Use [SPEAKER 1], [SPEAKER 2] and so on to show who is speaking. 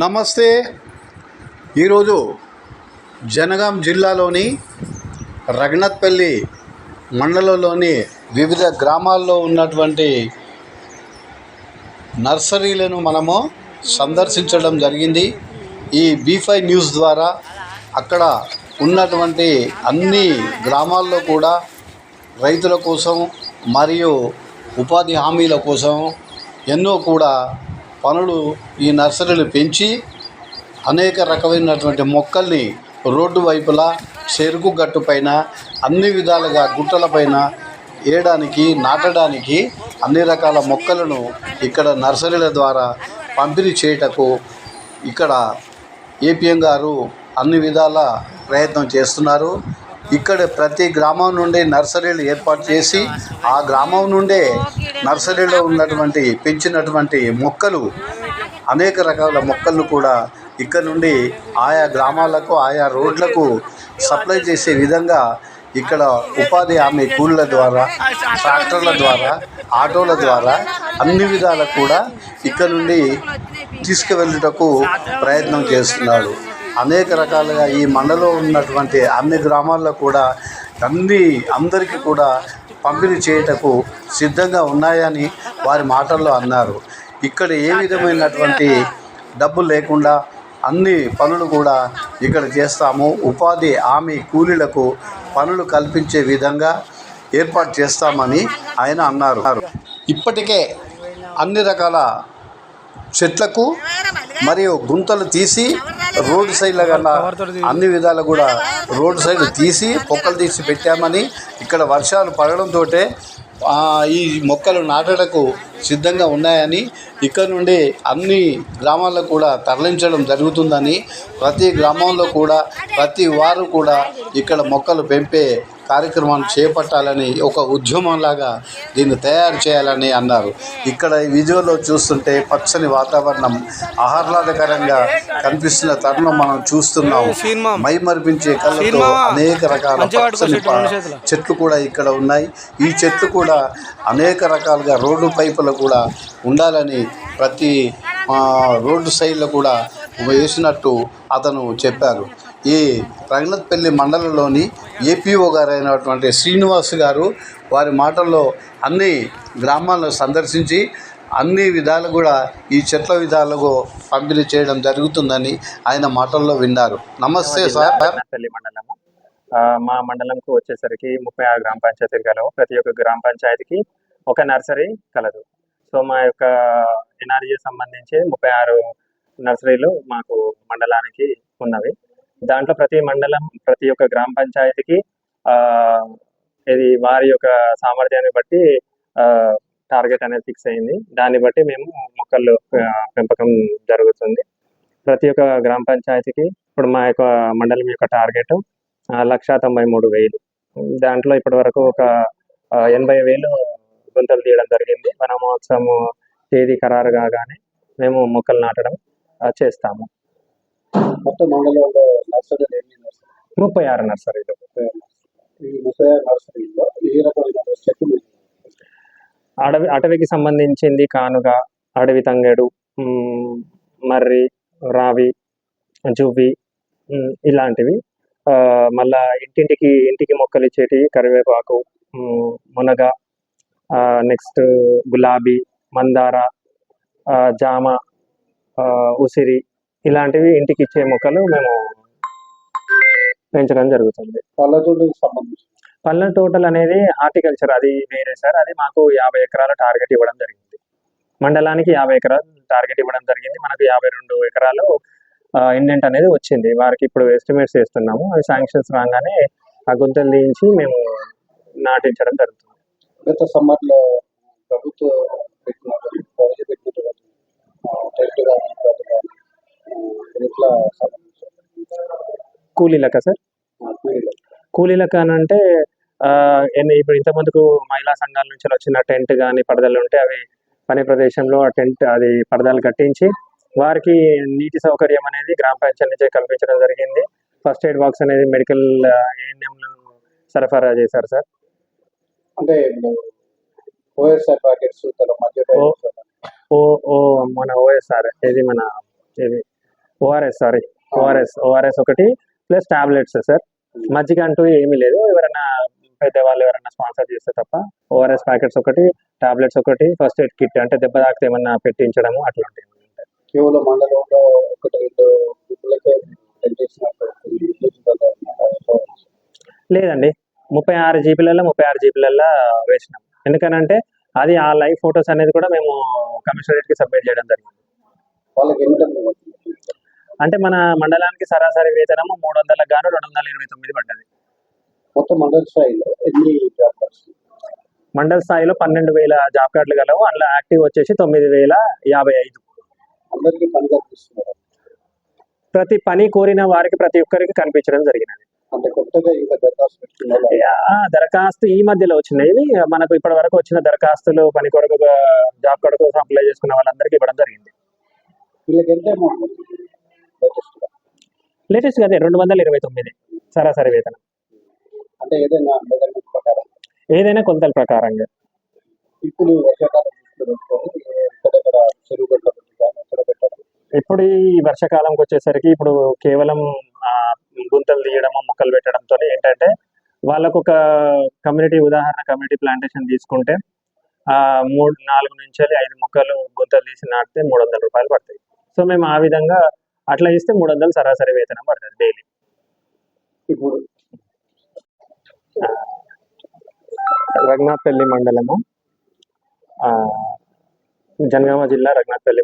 [SPEAKER 1] నమస్తే. ఈరోజు జనగాం జిల్లాలోని రఘునాథ్పల్లి మండలంలోని వివిధ గ్రామాల్లో ఉన్నటువంటి నర్సరీలను మనము సందర్శించడం జరిగింది. ఈ బీఫై న్యూస్ ద్వారా అక్కడ ఉన్నటువంటి అన్ని గ్రామాల్లో కూడా రైతుల కోసం మరియు ఉపాధి హామీల కోసం ఎన్నో కూడా పనులు ఈ నర్సరీలు పెంచి అనేక రకమైనటువంటి మొక్కల్ని రోడ్డు వైపులా చెరుకు గట్టు పైన అన్ని విధాలుగా గుట్టలపైన వేయడానికి నాటడానికి అన్ని రకాల మొక్కలను ఇక్కడ నర్సరీల ద్వారా పంపిణీ చేయుటకు ఇక్కడ ఏపీఎం గారు అన్ని విధాల ప్రయత్నం చేస్తున్నారు. ఇక్కడ ప్రతి గ్రామం నుండి నర్సరీలు ఏర్పాటు చేసి ఆ గ్రామం నుండే నర్సరీలో ఉన్నటువంటి పెంచినటువంటి మొక్కలు అనేక రకాల మొక్కలను కూడా ఇక్కడ నుండి ఆయా గ్రామాలకు ఆయా రోడ్లకు సప్లై చేసే విధంగా ఇక్కడ ఉపాధి హామీ కూళ్ళ ద్వారా ట్రాక్టర్ల ద్వారా ఆటోల ద్వారా అన్ని విధాలకు కూడా ఇక్కడ నుండి తీసుకువెళ్ళుటకు ప్రయత్నం చేస్తున్నాడు. అనేక రకాలుగా ఈ మండలంలో ఉన్నటువంటి అన్ని గ్రామాల్లో కూడా అన్ని అందరికీ కూడా పంపిణీ చేయుటకు సిద్ధంగా ఉన్నాయని వారి మాటల్లో అన్నారు. ఇక్కడ ఏ విధమైనటువంటి డబ్బు లేకుండా అన్ని పనులు కూడా ఇక్కడ చేస్తాము. ఉపాధి హామీ కూలీలకు పనులు కల్పించే విధంగా ఏర్పాటు చేస్తామని ఆయన అన్నారు. ఇప్పటికే అన్ని రకాల చెట్లకు మరియు గుంతలు తీసి రోడ్డు సైడ్ల కన్నా అన్ని విధాలు కూడా రోడ్డు సైడ్ తీసి పొక్కలు తీసి పెట్టామని ఇక్కడ వర్షాలు పడడంతో ఈ మొక్కలు నాటడకు సిద్ధంగా ఉన్నాయని ఇక్కడ నుండి అన్ని గ్రామాల్లో కూడా తరలించడం జరుగుతుందని ప్రతి గ్రామంలో కూడా ప్రతి వారు కూడా ఇక్కడ మొక్కలు పెంపే కార్యక్రమాన్ని చేపట్టాలని ఒక ఉద్యమంలాగా దీన్ని తయారు చేయాలని అన్నారు. ఇక్కడ ఈ విజువల్లో చూస్తుంటే పచ్చని వాతావరణం ఆహ్లాదకరంగా కనిపిస్తున్న తరుణం మనం చూస్తున్నాం. మైమరిపించే కళ్ళతో అనేక రకాల పచ్చని చెట్లు కూడా ఇక్కడ ఉన్నాయి. ఈ చెట్లు కూడా అనేక రకాలుగా రోడ్డు పైపులు కూడా ఉండాలని ప్రతి రోడ్డు సైడ్లో కూడా వేసినట్టు అతను చెప్పారు. ఈ రఘునాథ్పల్లి మండలంలోని ఏపీఓ గారు అయినటువంటి శ్రీనివాస్ గారు వారి మాటల్లో అన్ని గ్రామాలను సందర్శించి అన్ని విధాలు కూడా ఈ చెట్ల విధాలుగా పంపిణీ చేయడం జరుగుతుందని ఆయన మాటల్లో విన్నారు. నమస్తే సార్.
[SPEAKER 2] మండలము మా మండలంకు వచ్చేసరికి ముప్పై ఆరు గ్రామ పంచాయతీలు కలవు ప్రతి ఒక్క గ్రామ పంచాయతీకి ఒక నర్సరీ కలదు. సో మా యొక్క ఎన్ఆర్జీ సంబంధించి ముప్పై ఆరు నర్సరీలు మాకు మండలానికి ఉన్నవి. దాంట్లో ప్రతి మండలం ప్రతి ఒక్క గ్రామ పంచాయతీకి ఇది వారి యొక్క సామర్థ్యాన్ని బట్టి టార్గెట్ అనేది ఫిక్స్ అయింది. దాన్ని బట్టి మేము మొక్కలు పెంపకం జరుగుతుంది. ప్రతి ఒక్క గ్రామ పంచాయతీకి ఇప్పుడు మా యొక్క మండలం యొక్క టార్గెట్ లక్ష తొంభై మూడు వేలు. దాంట్లో ఇప్పటి వరకు ఒక ఎనభై వేలు గుంతలు తీయడం జరిగింది. వన మహోత్సవం తేదీ ఖరారు కాగానే మేము మొక్కలు నాటడం చేస్తాము.
[SPEAKER 1] మొత్తం మండలంలో నర్సరీలు ఎన్ని నర్సరీ
[SPEAKER 2] ముప్పై ఆరు నర్సరీలు.
[SPEAKER 1] ఈ ముప్పై ఆరు నర్సరీల్లో ఏ రకమైన చెట్లు
[SPEAKER 2] అడవి అటవీకి సంబంధించింది కానుగ అడవి తంగేడు మర్రి రావి జువ్వి ఇలాంటివి. మళ్ళా ఇంటింటికి ఇంటికి మొక్కలు ఇచ్చేటివి కరివేపాకు మునగ నెక్స్ట్ గులాబీ మందార జామ ఉసిరి ఇలాంటివి ఇంటికి ఇచ్చే మొక్కలు మేము పెంచడం జరుగుతుంది.
[SPEAKER 1] పల్లెటూరుకు సంబంధించి.
[SPEAKER 2] పళ్ళ తోటలు అనేది హార్టికల్చర్ అది వేరే సార్ అది మాకు యాభై ఎకరాల టార్గెట్ ఇవ్వడం జరిగింది. మండలానికి యాభై ఎకరాలు టార్గెట్ ఇవ్వడం జరిగింది. మనకు యాభై రెండు ఎకరాలు ఇండెంట్ అనేది వచ్చింది. వారికి ఇప్పుడు ఎస్టిమేట్స్ చేస్తున్నాము. అవి శాంక్షన్స్ రాగానే ఆ గుంతలు తీయించి మేము నాటించడం జరుగుతుంది.
[SPEAKER 1] గత సమ్మర్లో ప్రభుత్వ పెట్టిన ప్రవేశపెట్టినటువంటి టెంట్ కానీ ఇంకోటి కానీ సంబంధించి
[SPEAKER 2] కూలీలక సార్? కూలీలకు అని అంటే ఇప్పుడు ఇంతమందుకు మహిళా సంఘాల నుంచి వచ్చిన టెంట్ కానీ పడదలు ఉంటే అవి పని ప్రదేశంలో ఆ టెంట్ అది పడదలు కట్టించి వారికి నీటి సౌకర్యం అనేది గ్రామ పంచాయతీ నుంచే కల్పించడం జరిగింది. ఫస్ట్ ఎయిడ్ బాక్స్ అనేది మెడికల్ ఏఎన్ఎంలు సరఫరా చేశారు సార్.
[SPEAKER 1] అంటే ఓఎస్ఆర్ ప్యాకెట్స్
[SPEAKER 2] మన ఓఎస్ఆర్ ఇది మన ఇది ఓఆర్ఎస్ సారీ ఓఆర్ఎస్ ఓఆర్ఎస్ ఒకటి ప్లస్ టాబ్లెట్స్ సార్. మజ్జిగ అంటూ ఏమీ లేదు. ఎవరైనా పెద్దవాళ్ళు ఎవరైనా స్పాన్సర్ చేస్తే తప్ప ఓఆర్ఎస్ ప్యాకెట్స్ ఒకటి టాబ్లెట్స్ ఒకటి ఫస్ట్ ఎయిడ్ కిట్ అంటే దెబ్బ తాకితే ఏమన్నా పెట్టించడము అట్లాంటివి ఉంటాయి
[SPEAKER 1] కేవలం మండలంలో ఒకటి రెండు గుంపులకే చేసినప్పుడు
[SPEAKER 2] లేదండి. ముప్పై ఆరు జీబీలలో ముప్పై ఆరు జీబీలలో వేసినాం. ఎందుకనంటే అది ఆ లైవ్ ఫొటోస్ అనేది కూడా మేము కమిషనరేట్కి సబ్మిట్ చేయడం జరిగింది.
[SPEAKER 1] వాళ్ళకి
[SPEAKER 2] అంటే మన మండలానికి సరాసరి వేతనము మూడు వందలకు గాను రెండు వందల ఇరవై తొమ్మిది పడ్డది.
[SPEAKER 1] మొత్తం మండల స్థాయిలో ఎన్ని జాబ్ కార్డ్స్
[SPEAKER 2] మండల స్థాయిలో పన్నెండు వేల జాబ్ కార్డులు గలవు అందులో యాక్టివ్ వచ్చేసి తొమ్మిది వేల యాభై ఐదు.
[SPEAKER 1] అందరికీ పని కల్పిస్తున్నారు.
[SPEAKER 2] ప్రతి పని కోరిన వారికి ప్రతి ఒక్కరికి కనిపించడం జరిగినది.
[SPEAKER 1] అంటే కొత్తగా ఇంకా దరఖాస్తు
[SPEAKER 2] ఈ మధ్యలో వచ్చినాయి మనకు ఇప్పటి వరకు వచ్చిన దరఖాస్తులు పని కొరకు జాబ్ కార్డు కోసం అప్లై చేసుకున్న వాళ్ళందరికీ ఇవ్వడం జరిగింది.
[SPEAKER 1] వీళ్ళకి ఎంత అమౌంట్ లేటెస్ట్గా
[SPEAKER 2] లేటెస్ట్ అదే రెండు వందల ఇరవై తొమ్మిది సరాసరి వేతనం.
[SPEAKER 1] అంటే ఏదైనా మెజర్మెంట్ ప్రకారం?
[SPEAKER 2] ఏదైనా కొలతల ప్రకారంగా.
[SPEAKER 1] ఇప్పుడు వర్షాకాలం చూసుకుని ఎక్కడెక్కడ చెరువు గట్ల పెట్టి కానీ ఎక్కడ పెట్టాలి
[SPEAKER 2] ఇప్పుడు ఈ వర్షాకాలంకి వచ్చేసరికి ఇప్పుడు కేవలం గుంతలు తీయడము మొక్కలు పెట్టడంతో ఏంటంటే వాళ్ళకు ఒక కమ్యూనిటీ ఉదాహరణ కమ్యూనిటీ ప్లాంటేషన్ తీసుకుంటే ఆ మూడు నాలుగు నుంచి ఐదు మొక్కలు గుంతలు తీసి నాటితే మూడు వందల రూపాయలు పడతాయి. సో మేము ఆ విధంగా అట్లా ఇస్తే మూడు వందలు సరాసరి వేతనం పడుతుంది డైలీ
[SPEAKER 1] ఇప్పుడు
[SPEAKER 2] రఘునాథ్పల్లి మండలము ఆ, జనగామ జిల్లా రఘునాథ్పల్లి